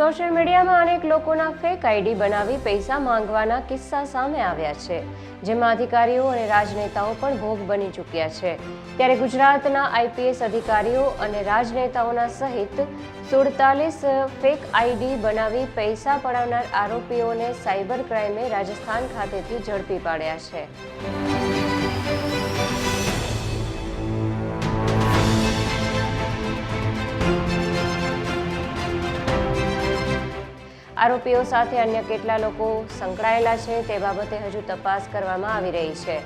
Social મીડિયામાં અનેક લોકોના ફેક આઈડી બનાવી પૈસા માંગવાના કિસ્સા સામે આવ્યા છે, જેમાં અધિકારીઓ અને રાજનેતાઓ પણ ભોગ બની ચૂક્યા છે. ત્યારે ગુજરાતના આઈપીએસ અધિકારીઓ અને રાજનેતાઓના સહિત સુડતાલીસ ફેક આઈડી બનાવી પૈસા પડાવનાર આરોપીઓને સાયબર ક્રાઇમે રાજસ્થાન ખાતેથી ઝડપી પાડ્યા છે. આરોપીઓ સાથે અન્ય કેટલા લોકો સંકળાયેલા છે તે બાબતે હજુ તપાસ કરવામાં આવી રહી છે.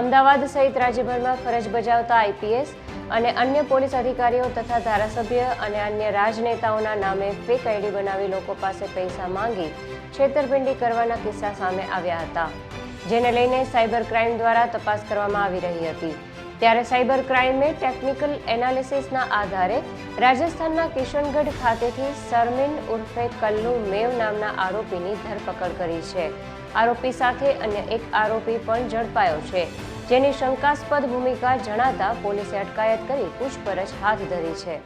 અમદાવાદ સહિત રાજ્યભરમાં ફરજ બજાવતા આઈપીએસ અને અન્ય પોલીસ અધિકારીઓ તથા ધારાસભ્ય અને અન્ય રાજનેતાઓના નામે ફેક આઈડી બનાવી લોકો પાસે પૈસા માંગી છેતરપિંડી કરવાના કિસ્સા સામે આવ્યા હતા, જેને લઈને સાયબર ક્રાઇમ દ્વારા તપાસ કરવામાં આવી રહી હતી. ત્યારે સાયબર ક્રાઇમે ટેકનિકલ એનાલિસિસના આધારે રાજસ્થાનના કિશનગઢ ખાતેથી સરમિન ઉર્ફે કલ્લુ મેવ નામના આરોપીની ધરપકડ કરી છે. આરોપી સાથે અન્ય એક આરોપી પણ ઝડપાયો છે, જેની શંકાસ્પદ ભૂમિકા જણાતા પોલીસે અટકાયત કરી પૂછપરછ હાથ ધરી છે.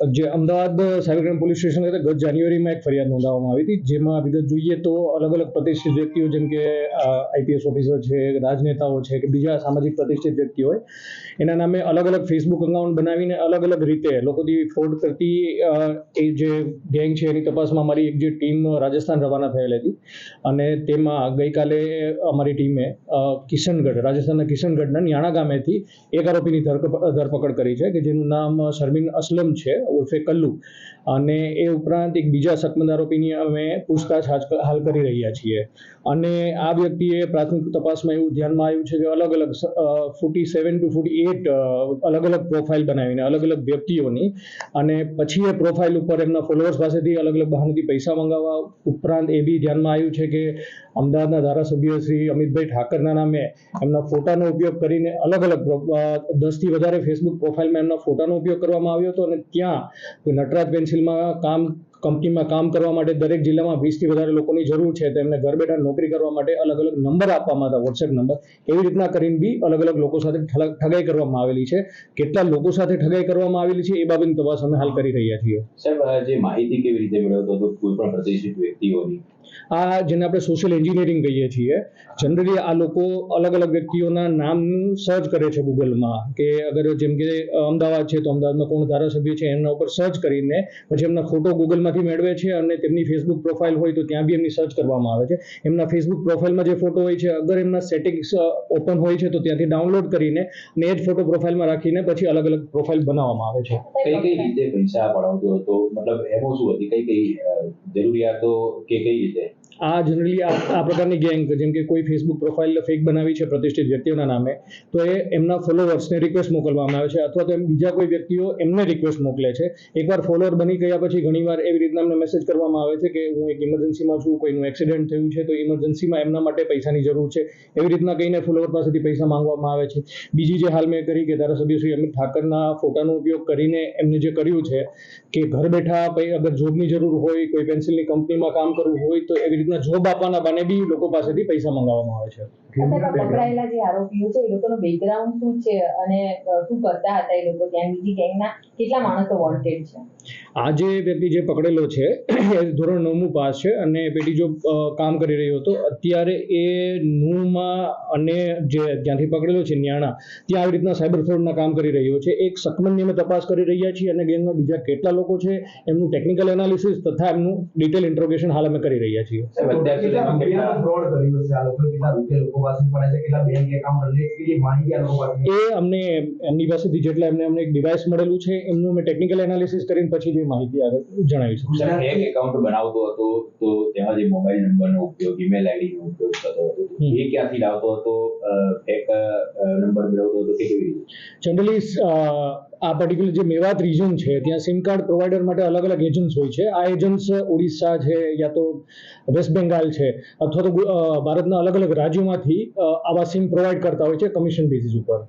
જે અમદાવાદ સાયબર પોલીસ સ્ટેશન ખાતે ગત જાન્યુઆરીમાં એક ફરિયાદ નોંધાવવામાં આવી હતી, જેમાં વિગત જોઈએ તો અલગ અલગ પ્રતિષ્ઠિત વ્યક્તિઓ જેમ કે આઈપીએસ ઓફિસર છે, રાજનેતાઓ છે કે બીજા સામાજિક પ્રતિષ્ઠિત વ્યક્તિ હોય, એના નામે અલગ અલગ ફેસબુક અકાઉન્ટ બનાવીને અલગ અલગ રીતે લોકોથી ફ્રોડ કરતી એ જે ગેંગ છે એની તપાસમાં અમારી એક જે ટીમ રાજસ્થાન રવાના થયેલ હતી, અને તેમાં ગઈકાલે અમારી ટીમે કિશનગઢ, રાજસ્થાનના કિશનગઢના ન્યાણા ગામેથી એક આરોપીની ધરપકડ કરી છે, કે જેનું નામ શર્મિન અસલમ છે ઉર્ફે કલ્લુ. અને એ ઉપરાંત એક બીજા શકમંદ આરોપીની અમે પૂછતાછ હાલ કરી રહ્યા છીએ. અને આ વ્યક્તિએ પ્રાથમિક તપાસમાં એવું ધ્યાનમાં આવ્યું છે કે અલગ અલગ forty seven two forty eight અલગ અલગ પ્રોફાઇલ બનાવીને, અલગ અલગ વ્યક્તિઓની અને પછી એ પ્રોફાઇલ ઉપર એમના ફોલોઅર્સ પાસેથી અલગ અલગ બહાનેથી પૈસા મંગાવવા ઉપરાંત એ બી ધ્યાનમાં આવ્યું છે કે અમદાવાદના ધારાસભ્ય શ્રી અમિતભાઈ ઠાકરના નામે એમના ફોટાનો ઉપયોગ કરીને અલગ અલગ દસથી વધારે ફેસબુક પ્રોફાઇલમાં એમના ફોટાનો ઉપયોગ કરવામાં આવ્યો હતો અને ત્યાં કોઈ નટરાજ પેન્સિલમાં કામ કંપનીમાં કામ કરવા માટે દરેક જિલ્લામાં વીસથી વધારે લોકોની જરૂર છે તો એમને ઘર બેઠા નોકરી કરવા માટે અલગ અલગ નંબર આપવામાં હતા વોટ્સએપ નંબર. એવી રીતના કરીને બી અલગ અલગ લોકો સાથે ઠગાઈ કરવામાં આવેલી છે. કેટલા લોકો સાથે ઠગાઈ કરવામાં આવેલી છે એ બાબતની તપાસ અમે હાલ કરી રહ્યા છીએ. સાહેબ જે માહિતી કેવી રીતે મેળવતો હતો કોઈ પણ પ્રતિષ્ઠિત વ્યક્તિઓની? આ જેને આપણે સોશિયલ એન્જિનિયરિંગ કહીએ છીએ જનરલી આ લોકો અલગ અલગ વ્યક્તિઓના નામનું સર્ચ કરે છે ગૂગલમાં. કે અગર જેમ કે અમદાવાદ છે તો અમદાવાદમાં કોણ ધારાસભ્ય છે એમના ઉપર સર્ચ કરીને પછી એમના ફોટો ગૂગલમાંથી મેળવે છે અને તેમની ફેસબુક પ્રોફાઇલ હોય તો ત્યાં બી એમની સર્ચ કરવામાં આવે છે. એમના ફેસબુક પ્રોફાઇલમાં જે ફોટો હોય છે, અગર એમના સેટિંગ્સ ઓપન હોય છે તો ત્યાંથી ડાઉનલોડ કરીને ને જ ફોટો પ્રોફાઇલમાં રાખીને પછી અલગ અલગ પ્રોફાઇલ બનાવવામાં આવે છે. કઈ કઈ રીતે પૈસા પડાવતો હતો? મતલબ એમાં શું હતી? કઈ કઈ જરૂરિયાતો કે કઈ રીતે? આ જનરલી આ પ્રકારની ગેંગ જેમ કે કોઈ ફેસબુક પ્રોફાઇલ ફેક બનાવી છે પ્રતિષ્ઠિત વ્યક્તિઓના નામે, તો એ એમના ફોલોવર્સને રિક્વેસ્ટ મોકલવામાં આવે છે અથવા તો એમ બીજા કોઈ વ્યક્તિઓ એમને રિક્વેસ્ટ મોકલે છે. એકવાર ફોલોઅર બની ગયા પછી ઘણીવાર એવી રીતના એમને મેસેજ કરવામાં આવે છે કે હું એક ઇમરજન્સીમાં છું, કોઈનું એક્સિડન્ટ થયું છે, તો ઇમરજન્સીમાં એમના માટે પૈસાની જરૂર છે. એવી રીતના કહીને ફોલોવર પાસેથી પૈસા માંગવામાં આવે છે. બીજી જે હાલ મેં કરી કે ધારાસભ્ય શ્રી અમિત ઠાકરના ફોટાનો ઉપયોગ કરીને એમને જે કર્યું છે કે ઘર બેઠા અગર જોબની જરૂર હોય, કોઈ પેન્સિલની કંપનીમાં કામ કરવું હોય, તો એવી રીતના જોબ આપવાના બને બી લોકો પાસેથી પૈસા મંગાવવામાં આવે છે. અત્યારે પકડાયેલા જે આરોપીઓ છે એ લોકોનું બેકગ્રાઉન્ડ શું છે અને શું કરતા હતા એ લોકો? ત્યાં બીજી ગેંગના કેટલા માણસો વોન્ટેડ છે? આ જે વ્યક્તિ જે પકડેલો છે એ ધોરણ નવમું પાસ છે અને પેટી જો કામ કરી રહ્યો હતો અત્યારે એ નુમાં અને જે ત્યાંથી પકડેલો છે ન્યાણા ત્યાં આવી રીતના સાયબર ફ્રોડના કામ કરી રહ્યો છે. એક શકમનની અમે તપાસ કરી રહ્યા છીએ અને ગેંગમાં બીજા કેટલા લોકો છે એમનું ટેકનિકલ એનાલિસિસ તથા એમનું ડિટેલ ઇન્ટ્રોગેશન હાલ અમે કરી રહ્યા છીએ. કેટલા રૂપિયાનો ફ્રોડ કર્યો છે? આ લોકો કેટલા રૂપિયા લોકો પાસે પડે છે? કેટલા બેંક એકાઉન્ટ રિલેટ માહિતી આ લોકો પાસે એ અમને એમની પાસેથી જેટલા એમને અમને એક ડિવાઇસ મળેલું છે એમનું અમે ટેકનિકલ એનાલિસિસ કરીને પછી જે માહિતી આગળ જણાવી શકું એક એકાઉન્ટ બનાવતો હતો તો તેમાં જે મોબાઈલ નંબરનો ઉપયોગ ઈમેલ આઈડીનો ઉપયોગ થતો હતો એ ક્યાંથી લાવતો હતો? એક નંબર મેળવતો હતો કે કેવી રીતે? જનરલી આ પર્ટિક્યુલર જે મેવાત રિજન છે, ત્યાં સિમ કાર્ડ પ્રોવાઈડર માટે અલગ અલગ એજન્ટ્સ હોય છે. આ એજન્ટ્સ ઓડિશા છે યા તો વેસ્ટ બેંગાલ છે અથવા તો ભારતના અલગ અલગ રાજ્યોમાંથી આવા સિમ પ્રોવાઈડ કરતા હોય છે કમિશન બેઝિસ ઉપર.